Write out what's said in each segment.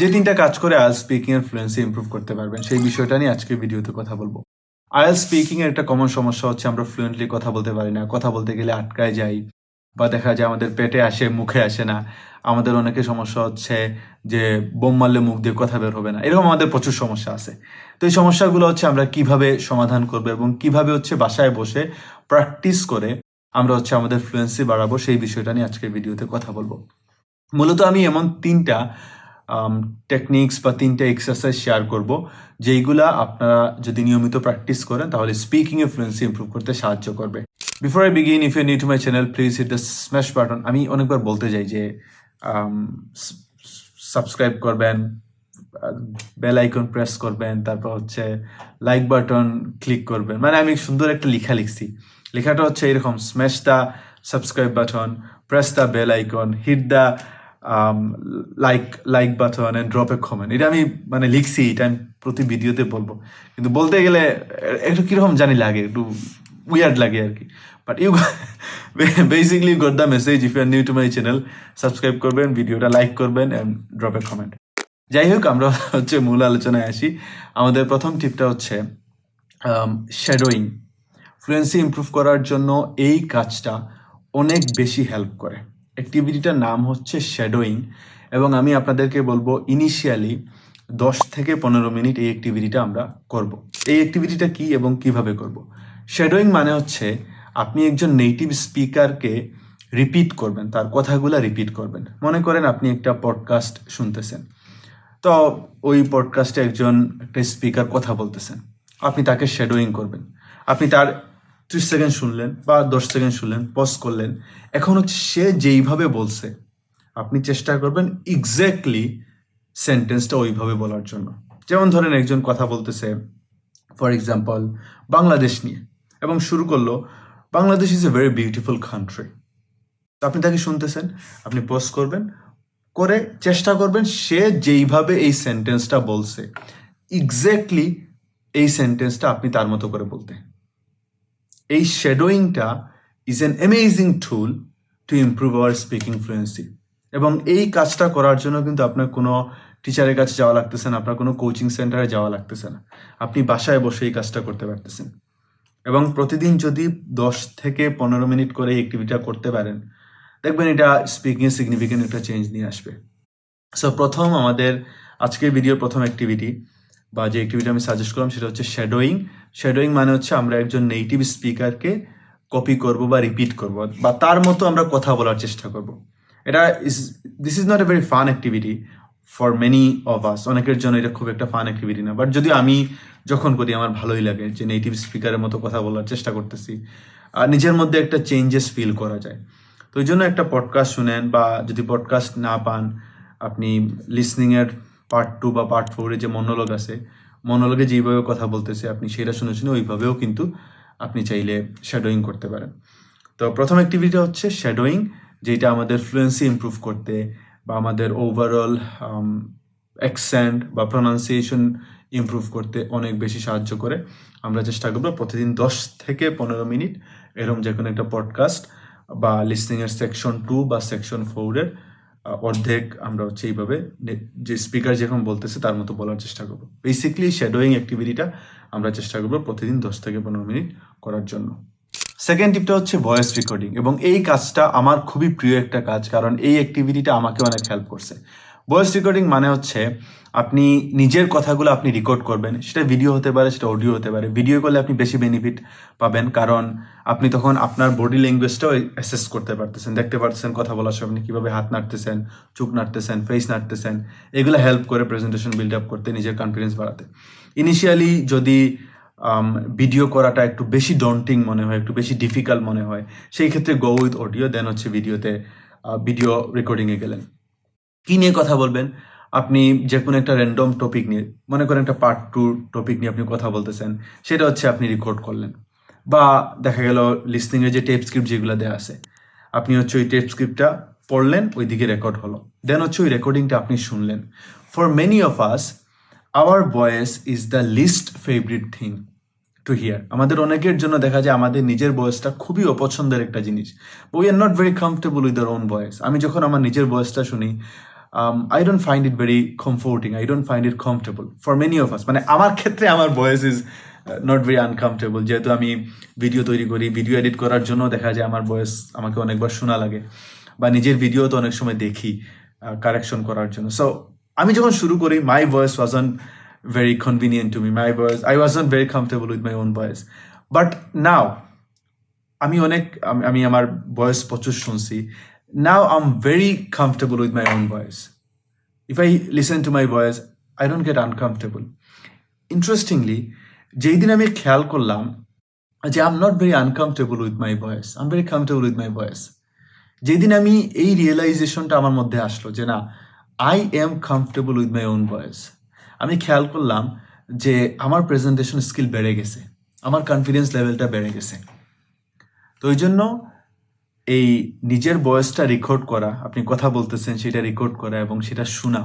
যে তিনটা কাজ করে আইএলস স্পিকিং এর ফ্লুয়েন্সি ইমপ্রুভ করতে পারবেন, সেই বিষয়টা নিয়ে আজকে ভিডিওতে কথা বলব। আইএলস স্পিকিং এর একটা কমন সমস্যা হচ্ছে আমরা ফ্লুয়েন্টলি কথা বলতে পারি না। কথা বলতে গেলে আটকায় যাই বা দেখা যায় আমাদের পেটে আসে, মুখে আসে না। আমাদের অনেকে সমস্যা হচ্ছে যে বোম মারলে মুখ দিয়ে কথা বের হবে না। এরকম আমাদের প্রচুর সমস্যা আছে। তো এই সমস্যাগুলো হচ্ছে আমরা কীভাবে সমাধান করব এবং কীভাবে হচ্ছে বাসায় বসে প্র্যাকটিস করে আমরা হচ্ছে আমাদের ফ্লুয়েন্সি বাড়াবো, সেই বিষয়টা নিয়ে আজকের ভিডিওতে কথা বলব। মূলত আমি এমন তিনটা টেকনিক্স বা তিনটে এক্সারসাইজ শেয়ার করব, যেইগুলা আপনারা যদি নিয়মিত প্র্যাকটিস করেন, তাহলে স্পিকিং এ ফ্লুয়েন্সি ইমপ্রুভ করতে সাহায্য করবে। Before I begin if you new to my channel please hit the smash button আমি অনেকবার বলতে যাই যে সাবস্ক্রাইব করবেন বেল আইকন প্রেস করবেন, তারপর হচ্ছে লাইক বাটন ক্লিক করবেন। মানে আমি সুন্দর একটা লেখা লিখছি। লেখাটা হচ্ছে এরকম smash the subscribe button press the bell icon hit the like like button and drop a comment এটা আমি মানে লিখছি, এটা আমি প্রতি ভিডিওতে বলব। কিন্তু বলতে গেলে, একটু কীরকম জানি লাগে, একটু উইয়ার্ড লাগে আর কি। But you basically got the message if you are new to my channel subscribe করবেন, ভিডিওটা লাইক করবেন অ্যান্ড ড্রপ এ কমেন্ট যাই হোক, আমরা হচ্ছে মূল আলোচনায় আসি। আমাদের প্রথম টিপটা হচ্ছে শ্যাডোয়িং ফ্লুয়েন্সি ইম্প্রুভ করার জন্য এই কাজটা অনেক বেশি হেল্প করে। অ্যাক্টিভিটিটার নাম হচ্ছে শ্যাডোয়িং এবং আমি আপনাদেরকে বলব ইনিশিয়ালি দশ থেকে পনেরো মিনিট এই অ্যাক্টিভিটিটা আমরা করব। এই অ্যাক্টিভিটিটা কি এবং কীভাবে করব? শ্যাডোয়িং মানে হচ্ছে আপনি একজন নেটিভ স্পিকারকে রিপিট করবেন, তার কথাগুলো রিপিট করবেন। মনে করেন আপনি একটা পডকাস্ট শুনতেছেন। তো ওই পডকাস্টে একজন একটা স্পিকার কথা বলতেছেন। আপনি তাকে শ্যাডোয়িং করবেন। আপনি তার ত্রিশ সেকেন্ড শুনলেন বা দশ সেকেন্ড শুনলেন পজ করলেন। এখন হচ্ছে সে যেইভাবে বলছে, আপনি চেষ্টা করবেন এক্স্যাক্টলি সেন্টেন্সটা ওইভাবে বলার জন্য। যেমন ধরেন একজন কথা বলতেছে ফর এক্সাম্পল বাংলাদেশ নিয়ে, এবং শুরু করল, Bangladesh is a very beautiful country তো আপনি তাকে শুনতেছেন, আপনি পজ করবেন, করে চেষ্টা করবেন সে যেইভাবে এই সেন্টেন্সটা বলছে এক্স্যাক্টলি এই সেন্টেন্সটা আপনি তার মতো করে বলতে। এই শ্যাডোয়িংটা is an amazing tool to improve our speaking fluency এবং এই কাজটা করার জন্য কিন্তু আপনার কোনো টিচারের কাছে যাওয়া লাগতেছে না, আপনার কোনো কোচিং সেন্টারে যাওয়া লাগতেছে না। আপনি বাসায় বসে এই কাজটা করতে পারতেছেন। এবং প্রতিদিন যদি দশ থেকে পনেরো মিনিট করে এই অ্যাক্টিভিটিটা করতে পারেন, দেখবেন এটা স্পিকিংয়ে সিগনিফিকেন্ট একটা চেঞ্জ নিয়ে আসবে। সো প্রথম আমাদের আজকের ভিডিওর প্রথম অ্যাক্টিভিটি বা যে অ্যাক্টিভিটি আমি সাজেস্ট করলাম সেটা হচ্ছে শ্যাডোয়িং শ্যাডোয়িং মানে হচ্ছে আমরা একজন নেটিভ স্পিকারকে কপি করব বা রিপিট করব বা তার মতো আমরা কথা বলার চেষ্টা করব। এটা is this is not a very fun activity for many of us অনেকের জন্য এটা খুব একটা ফান অ্যাক্টিভিটি না। বাট যদি আমি যখন করি, আমার ভালোই লাগে যে নেটিভ স্পিকারের মতো কথা বলার চেষ্টা করতেছি। আর নিজের মধ্যে একটা চেঞ্জেস ফিল করা যায়। তো ওই জন্য একটা পডকাস্ট শুনেন বা যদি পডকাস্ট না পান, আপনি লিসনিংয়ের পার্ট টু বা পার্ট ফোরে যে মনোলগ আছে মনোলগে যেইভাবে কথা বলতেছে আপনি সেটা শুনে শুনে ওইভাবেও কিন্তু আপনি চাইলে শ্যাডোয়িং করতে পারেন। তো প্রথম অ্যাক্টিভিটি হচ্ছে শ্যাডোয়িং যেটা আমাদের ফ্লুয়েন্সি ইমপ্রুভ করতে বা আমাদের ওভারঅল অ্যাকসেন্ট বা প্রনাউন্সিয়েশন ইমপ্রুভ করতে অনেক বেশি সাহায্য করে। আমরা চেষ্টা করব প্রতিদিন দশ থেকে পনেরো মিনিট এরকম যে কোনো একটা পডকাস্ট বা লিসনিংয়ের সেকশন টু বা সেকশন ফোরের অর্ধেক আমরা হচ্ছে এইভাবে যে স্পিকার যেরকম বলতেছে তার মতো বলার চেষ্টা করব। বেসিকলি শ্যাডোয়িং অ্যাক্টিভিটিটা আমরা চেষ্টা করব প্রতিদিন দশ থেকে পনেরো মিনিট করার জন্য। সেকেন্ড টিপটা হচ্ছে ভয়েস রেকর্ডিং এবং এই কাজটা আমার খুবই প্রিয় একটা কাজ, কারণ এই অ্যাক্টিভিটিটা আমাকে অনেক হেল্প করছে। ভয়েস রেকর্ডিং মানে হচ্ছে আপনি নিজের কথাগুলো আপনি রেকর্ড করবেন। সেটা ভিডিও হতে পারে, সেটা অডিও হতে পারে। ভিডিও করলে আপনি বেশি বেনিফিট পাবেন, কারণ আপনি তখন আপনার বডি ল্যাঙ্গুয়েজটাও অ্যাসেস করতে পারতেছেন। দেখতে পারতেছেন কথা বলার সময় আপনি কীভাবে হাত নাড়তেছেন, চোখ নাড়তেছেন ফেস নাড়তেছেন। এগুলো হেল্প করে প্রেজেন্টেশন বিল্ড আপ করতে, নিজের কনফিডেন্স বাড়াতে। ইনিশিয়ালি যদি ভিডিও করাটা একটু বেশি ডন্টিং মনে হয়, একটু বেশি ডিফিকাল্ট মনে হয়, সেই ক্ষেত্রে গো উইথ অডিও দেন হচ্ছে ভিডিওতে ভিডিও রেকর্ডিংয়ে গেলেন। কী নিয়ে কথা বলবেন? আপনি যে কোনো একটা র্যান্ডম টপিক নিয়ে, মনে করেন একটা পার্ট টু টপিক নিয়ে আপনি কথা বলতেছেন, সেটা হচ্ছে আপনি রেকর্ড করলেন। বা দেখা গেল লিসনিংয়ের যে টেপ স্ক্রিপ্ট যেগুলো দেওয়া আছে, আপনি হচ্ছে ওই টেপ স্ক্রিপ্টটা পড়লেন ওই দিকে রেকর্ড হলো। দেন হচ্ছে ওই রেকর্ডিংটা আপনি শুনলেন। For many of us our voice is the least favourite thing to hear আমাদের অনেকের জন্য দেখা যায় আমাদের নিজের ভয়েসটা খুবই অপছন্দের একটা জিনিস। We are not very comfortable with our own voice আমি যখন আমার নিজের ভয়েসটা শুনি um, I don't find it very comforting. I don't find it comfortable for many of us. মানে আমার ক্ষেত্রে আমার voice is not very uncomfortable যেহেতু আমি ভিডিও তৈরি করি ভিডিও এডিট করার জন্য দেখা যায় আমার ভয়েস আমাকে অনেকবার শোনা লাগে বা নিজের ভিডিও তো অনেক সময় দেখি কারেকশন করার জন্য সো আমি যখন শুরু করি my voice wasn't very convenient to me my voice I was not very comfortable with my own voice but now আমি অনেক আমি- আমি আমার ভয়েস প্রচুর শুনছি now I am very comfortable with my own voice if I listen to my voice I don't get uncomfortable interestingly যেই দিন আমি খেয়াল করলাম যে I am not very uncomfortable with my voice I am very comfortable with my voice যেদিন আমি এই রিয়েলাইজেশনটা আমার মধ্যে আসলো যে না I am comfortable with my own voice আমি খেয়াল করলাম যে আমার প্রেজেন্টেশন স্কিল বেড়ে গেছে। আমার কনফিডেন্স লেভেলটা বেড়ে গেছে। তো ওই জন্য এই নিজের ভয়েসটা রেকর্ড করা, আপনি কথা বলতেছেন সেটা রেকর্ড করা এবং সেটা শোনা,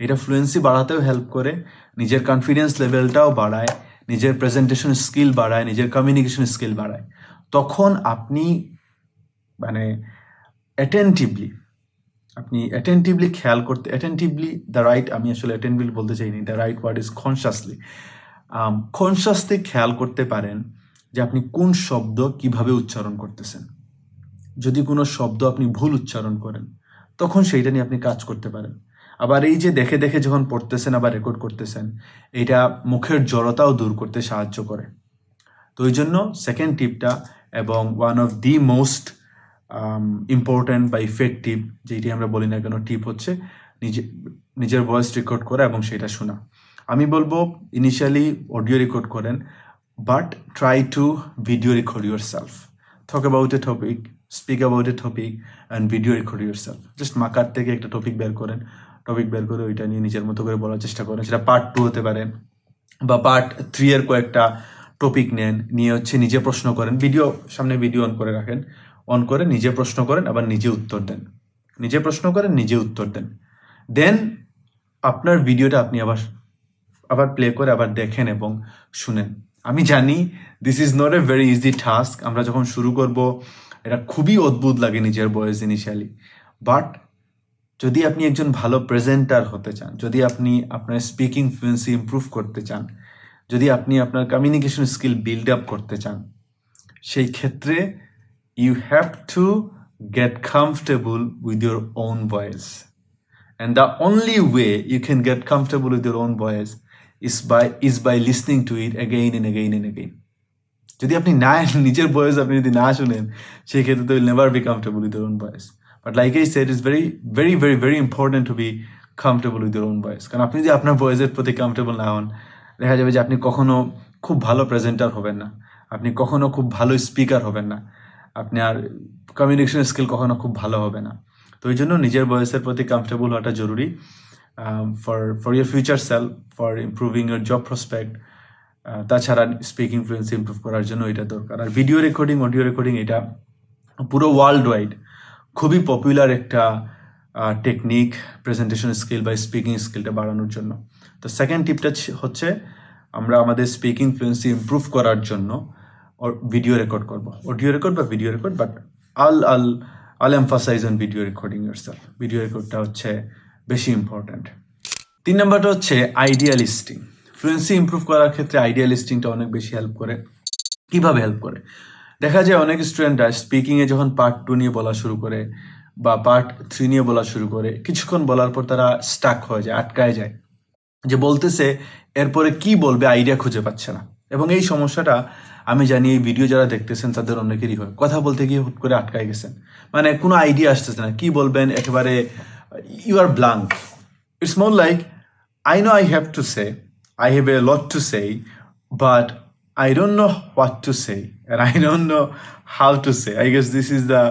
এটা ফ্লুয়েন্সি বাড়াতেও হেল্প করে, নিজের কনফিডেন্স লেভেলটাও বাড়ায়, নিজের প্রেজেন্টেশন স্কিল বাড়ায়, নিজের কমিউনিকেশন স্কিল বাড়ায়। তখন আপনি মানে অ্যাটেন্টিভলি আপনি অ্যাটেন্টিভলি খেয়াল করতে অ্যাটেন্টিভলি দ্য রাইট আমি আসলে অ্যাটেন্টিভলি বলতে চাইনি the right word is consciously consciously খেয়াল করতে পারেন যে আপনি কোন শব্দ কীভাবে উচ্চারণ করতেছেন। যদি কোনো শব্দ আপনি ভুল উচ্চারণ করেন, তখন সেইটা নিয়ে আপনি কাজ করতে পারেন। আবার এই যে দেখে দেখে যখন পড়তেছেন, আবার রেকর্ড করতেছেন, এটা মুখের জড়তাও দূর করতে সাহায্য করে। তো ওই জন্য সেকেন্ড টিপটা এবং one of the most important বা ইফেক্টিভ যেটি আমরা বলি না কেন টিপ হচ্ছে নিজে, নিজের ভয়েস রেকর্ড করা এবং সেটা শোনা। আমি বলব ইনিশিয়ালি অডিও রেকর্ড করেন but try to video record yourself talk about a topic speak about a topic and video record yourself just Makar থেকে একটা টপিক বের করেন। টপিক বের করে ওইটা নিয়ে নিজের মতো করে বলার চেষ্টা করেন। সেটা পার্ট টু হতে পারে বা পার্ট থ্রি এর কয়েকটা টপিক নেন, নিয়ে হচ্ছে নিজে প্রশ্ন করেন। ভিডিও সামনে ভিডিও অন করে রাখেন। অন করে নিজে প্রশ্ন করেন, আবার নিজে উত্তর দেন। নিজে প্রশ্ন করেন, নিজে উত্তর দেন। দেন আপনার ভিডিওটা আপনি আবার আবার প্লে করে আবার দেখেন এবং শুনেন। আমি জানি this is not a very easy task আমরা যখন শুরু করব এটা খুবই অদ্ভুত লাগে নিজের বয়স ইনিশিয়ালি বাট যদি আপনি একজন ভালো প্রেজেন্টার হতে চান, যদি আপনি আপনার স্পিকিং ফ্লুয়েন্সি ইমপ্রুভ করতে চান, যদি আপনি আপনার কমিউনিকেশন স্কিল বিল্ড আপ করতে চান, সেই ক্ষেত্রে you have to get comfortable with your own voice And the only way you can get comfortable with your own voice is by is by listening to it again and again and again. যদি আপনি না নিজের voice আপনি যদি না শুনেন সেই ক্ষেত্রে তো will never be comfortable with own voice but like I said is very very very very important to be comfortable with own voice কারণ আপনি যদি আপনার ভয়েসের প্রতি কমফর্টেবল না হন, দেখা যাবে যে আপনি কখনো খুব ভালো প্রেজেন্টার হবেন না। আপনি কখনো খুব ভালো স্পিকার হবেন না। আপনার কমিউনিকেশন স্কিল কখনো খুব ভালো হবে না। তো ওই জন্য নিজের ভয়েসের প্রতি কমফর্টেবল হওয়াটা জরুরি for for your future self for improving your job prospect তাছাড়া স্পিকিং ফ্লুয়েন্সি ইম্প্রুভ করার জন্য এটা দরকার। আর ভিডিও রেকর্ডিং অডিও রেকর্ডিং এটা পুরো ওয়ার্ল্ড ওয়াইড খুবই পপুলার একটা টেকনিক প্রেজেন্টেশন স্কিল বা স্পিকিং স্কিলটা বাড়ানোর জন্য। তো সেকেন্ড টিপটা হচ্ছে আমরা আমাদের স্পিকিং ফ্লুয়েন্সি ইমপ্রুভ করার জন্য ভিডিও রেকর্ড করব। অডিও রেকর্ড বা video record but I'll I'll I'll emphasise on video recording yourself video রেকর্ডটা হচ্ছে বেশি ইম্পর্ট্যান্ট তিন নম্বরটা হচ্ছে আইডিয়া লিস্টিং ফ্লুয়েন্সি ইমপ্রুভ করার ক্ষেত্রে আইডিয়া লিস্টিংটা অনেক বেশি হেল্প করে। কীভাবে হেল্প করে? দেখা যায় অনেক স্টুডেন্টরা স্পিকিংয়ে যখন পার্ট টু নিয়ে বলা শুরু করে বা পার্ট থ্রি নিয়ে বলা শুরু করে, কিছুক্ষণ বলার পর তারা স্টাক হয়ে যায়, আটকায় যায়। যে বলতেছে, এরপরে কি বলবে? আইডিয়া খুঁজে পাচ্ছে না। এবং এই সমস্যাটা আমি জানি এই ভিডিও যারা দেখতেছেন, তাদের অনেকেরই হয়। কথা বলতে গিয়ে হুট করে আটকায় গেছেন। মানে কোনো আইডিয়া আসতেছে না। কি বলবেন? একেবারে you are blank it's more like I know I have to say I have a lot to say but I don't know what to say and I don't know how to say. I guess this is the,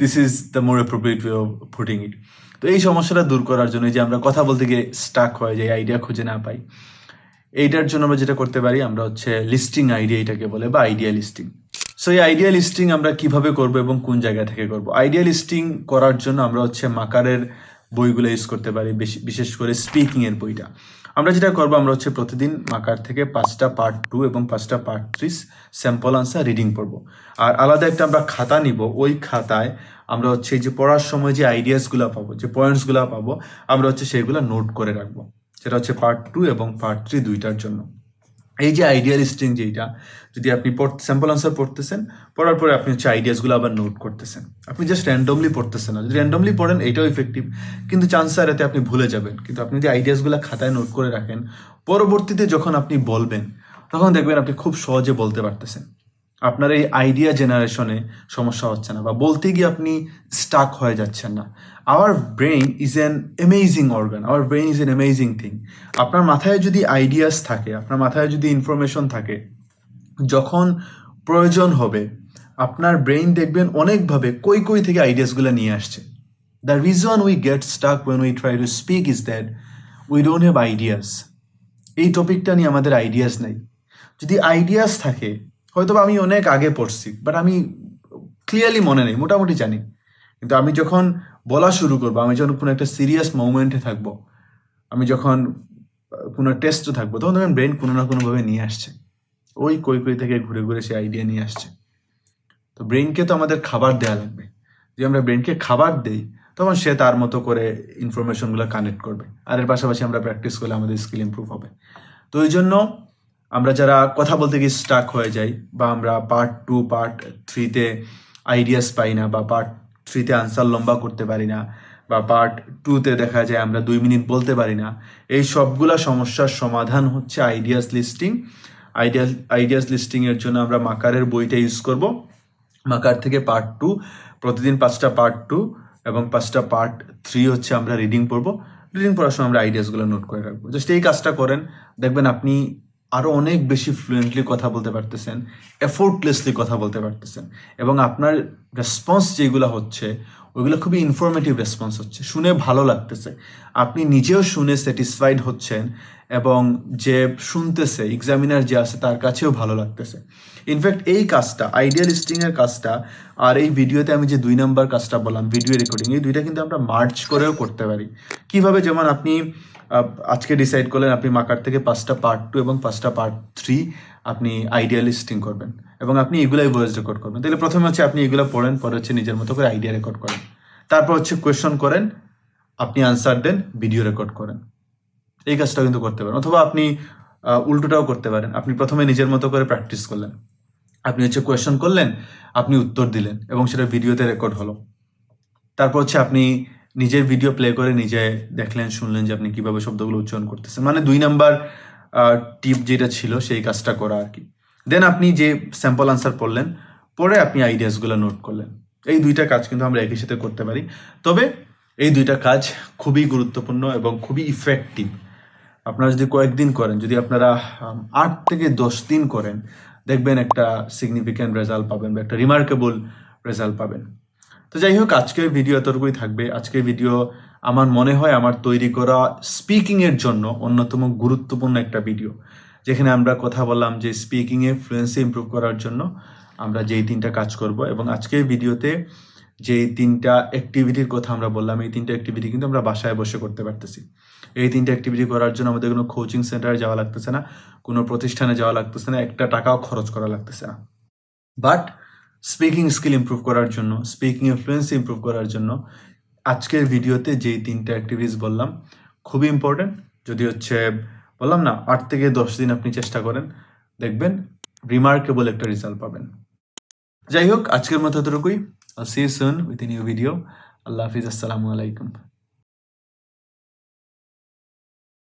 this is the more appropriate way of putting it. তো এই সমস্যাটা দূর করার জন্য যে আমরা কথা বলতে গিয়ে স্টাক হয়ে যাই আইডিয়া খুঁজে না পাই এইটার জন্য আমরা যেটা করতে পারি, আমরা হচ্ছে লিস্টিং আইডিয়া এটাকে বলে বা আইডিয়া লিস্টিং সো এই আইডিয়া লিস্টিং আমরা কীভাবে করব এবং কোন জায়গা থেকে করব আইডিয়া লিস্টিং করার জন্য আমরা হচ্ছে মাকারের বইগুলো ইউজ করতে পারি বিশেষ করে স্পিকিংয়ের বইটা আমরা যেটা করব, আমরা হচ্ছে প্রতিদিন মাকার থেকে পাঁচটা পার্ট টু এবং পাঁচটা part three sample answer reading করব আর আলাদা একটা আমরা খাতা নিব। ওই খাতায় আমরা হচ্ছে যে পড়ার সময় যে আইডিয়াসগুলো পাবো, যে পয়েন্টসগুলো পাবো, আমরা হচ্ছে সেগুলো নোট করে রাখব। সেটা হচ্ছে পার্ট টু এবং পার্ট থ্রি দুইটার জন্য। এই যে আইডিয়া লিস্টিং যেটা যদি আপনি স্যাম্পল আনসার পড়তেছেন, পড়ার পরে আপনি হচ্ছে আইডিয়াসগুলো আবার নোট করতেছেন। আপনি জাস্ট র্যান্ডমলি পড়তেছেন না। যদি র্যান্ডমলি পড়েন, এটাও ইফেক্টিভ কিন্তু চান্স আর এতে আপনি ভুলে যাবেন। কিন্তু আপনি যদি আইডিয়াসগুলো খাতায় নোট করে রাখেন, পরবর্তীতে যখন আপনি বলবেন, তখন দেখবেন আপনি খুব সহজে বলতে পারতেছেন। আপনার এই আইডিয়া জেনারেশনে সমস্যা হচ্ছে না, বা বলতে গিয়ে আপনি স্টাক হয়ে যাচ্ছেন না। Our brain is an amazing organ our brain is an amazing thing আপনার মাথায় যদি আইডিয়াস থাকে, আপনার মাথায় যদি ইনফরমেশন থাকে, যখন প্রয়োজন হবে, আপনার ব্রেইন দেখবেন অনেকভাবে কই কই থেকে আইডিয়াসগুলো নিয়ে আসছে। The reason we get stuck when we try to speak is that we don't have ideas এই টপিকটা নিয়ে আমাদের আইডিয়াস নেই। যদি আইডিয়াস থাকে, হয়তো আমি অনেক আগে পড়ছি বাট আমি ক্লিয়ারলি মনে নেই, মোটামুটি জানি। কিন্তু আমি যখন বলা শুরু করব, আমি যখন কোনো একটা সিরিয়াস মোমেন্টে থাকব, আমি যখন কোনো টেস্টে থাকব, তখন দেখবেন ব্রেন কোনো না কোনোভাবে নিয়ে আসছে। ওই কই কই থেকে ঘুরে ঘুরে সে আইডিয়া নিয়ে আসছে। তো ব্রেনকে তো আমাদের খাবার দেওয়া লাগবে। যদি আমরা ব্রেনকে খাবার দেই, তখন সে তার মতো করে ইনফরমেশনগুলো কানেক্ট করবে। আর এর পাশাপাশি আমরা প্র্যাকটিস করলে আমাদের স্কিল ইম্প্রুভ হবে। তো ওই জন্য আমরা যারা কথা বলতে গিয়ে স্টাক হয়ে যাই, বা আমরা পার্ট টু পার্ট থ্রিতে আইডিয়াস পাই না, বা পার্ট থ্রিতে আনসার লম্বা করতে পারি না বা পার্ট টুতে দেখা যায় আমরা দুই মিনিট বলতে পারি না। এই সবগুলা সমস্যার সমাধান হচ্ছে ideas listing ideas ideas listing এর জন্য আমরা মাকারের বইটা ইউজ করব। মাকার থেকে পার্ট টু প্রতিদিন পাঁচটা পার্ট টু এবং পাঁচটা পার্ট থ্রি হচ্ছে আমরা রিডিং পড়ব। রিডিং পড়ার সময় আমরা আইডিয়াসগুলো নোট করে রাখব। জাস্ট এই কাজটা করেন, দেখবেন আপনি আরও অনেক বেশি ফ্লুয়েন্টলি কথা বলতে পারতেছেন এফোর্টলেসলি কথা বলতে পারতেছেন এবং আপনার রেসপন্স যেগুলো হচ্ছে, ওইগুলো খুবই ইনফরমেটিভ রেসপন্স হচ্ছে, শুনে ভালো লাগতেছে। আপনি নিজেও শুনে স্যাটিসফাইড হচ্ছেন এবং যে শুনতেছে এক্সামিনার যে আছে, তার কাছেও ভালো লাগতেছে। ইনফ্যাক্ট এই কাজটা আইডিয়া লিস্টিং এর কাজটা আর এই ভিডিওতে আমি যে দুই নাম্বার কাজটা বললাম ভিডিও রেকর্ডিং এই দুইটা কিন্তু আমরা মার্চ করেও করতে পারি। কীভাবে যেমন আপনি আজকে ডিসাইড করলেন আপনি মাকার থেকে পাঁচটা পার্ট টু এবং পাঁচটা পার্ট থ্রি আপনি আইডিয়া লিস্টিং করবেন এবং আপনি এগুলাই ভয়েস রেকর্ড করবেন। তাহলে প্রথমে হচ্ছে আপনি এগুলো পড়েন, পরে হচ্ছে নিজের মতো করে আইডিয়া রেকর্ড করেন। তারপর হচ্ছে কোয়েশন করেন, আপনি আনসার দেন ভিডিও রেকর্ড করেন। এই কাজটা কিন্তু করতে পারেন। অথবা আপনি উল্টোটাও করতে পারেন। আপনি প্রথমে নিজের মতো করে প্র্যাকটিস করলেন। আপনি হচ্ছে কোয়েশন করলেন, আপনি উত্তর দিলেন এবং সেটা ভিডিওতে রেকর্ড হলো। তারপর হচ্ছে আপনি নিজের ভিডিও প্লে করে নিজে দেখলেন, শুনলেন যে আপনি কীভাবে শব্দগুলো উচ্চারণ করতেছেন। মানে দুই নাম্বার টিপ যেটা ছিল সেই কাজটা করা আর কি। দেন আপনি যে স্যাম্পল আনসার পড়লেন, পরে আপনি আইডিয়াসগুলো নোট করলেন। এই দুইটা কাজ কিন্তু আমরা একই সাথে করতে পারি। তবে এই দুইটা কাজ খুবই গুরুত্বপূর্ণ এবং খুবই ইফেক্টিভ আপনারা যদি কয়েকদিন করেন, যদি আপনারা আট থেকে দশ দিন করেন, দেখবেন একটা সিগনিফিক্যান্ট রেজাল্ট পাবেন বা একটা রিমার্কেবল রেজাল্ট পাবেন। তো যাই হোক, আজকের ভিডিও এতটুকুই থাকবে। আজকের ভিডিও আমার মনে হয় আমার তৈরি করা স্পিকিং এর জন্য অন্যতম গুরুত্বপূর্ণ একটা ভিডিও যেখানে আমরা কথা বললাম যে স্পিকিং এ ফ্লুয়েন্সি ইমপ্রুভ করার জন্য আমরা যেই তিনটা কাজ করব এবং আজকের ভিডিওতে যে তিনটা অ্যাক্টিভিটির কথা আমরা বললাম, এই তিনটা অ্যাক্টিভিটি কিন্তু আমরা বাসায় বসে করতে পারতেছি। এই তিনটা অ্যাক্টিভিটি করার জন্য আমাদের কোনো কোচিং সেন্টারে যাওয়া লাগতেছে না, কোনো প্রতিষ্ঠানে যাওয়া লাগতেছে না, একটা টাকাও খরচ করা লাগতেছে না। বাট স্পিকিং স্কিল ইম্প্রুভ করার জন্য স্পিকিং ফ্লুয়েন্সি ইম্প্রুভ করার জন্য আজকের ভিডিওতে যেই তিনটা অ্যাক্টিভিটিস বললাম, খুবই ইম্পর্টেন্ট যদি হচ্ছে, বললাম না, আট থেকে দশ দিন আপনি চেষ্টা করেন, দেখবেন রিমার্কেবল একটা রেজাল্ট পাবেন। যাই হোক, আজকের মতো এতটুকুই। See soon with in you video আল্লাহ হাফিজ, আসসালামু আলাইকুম।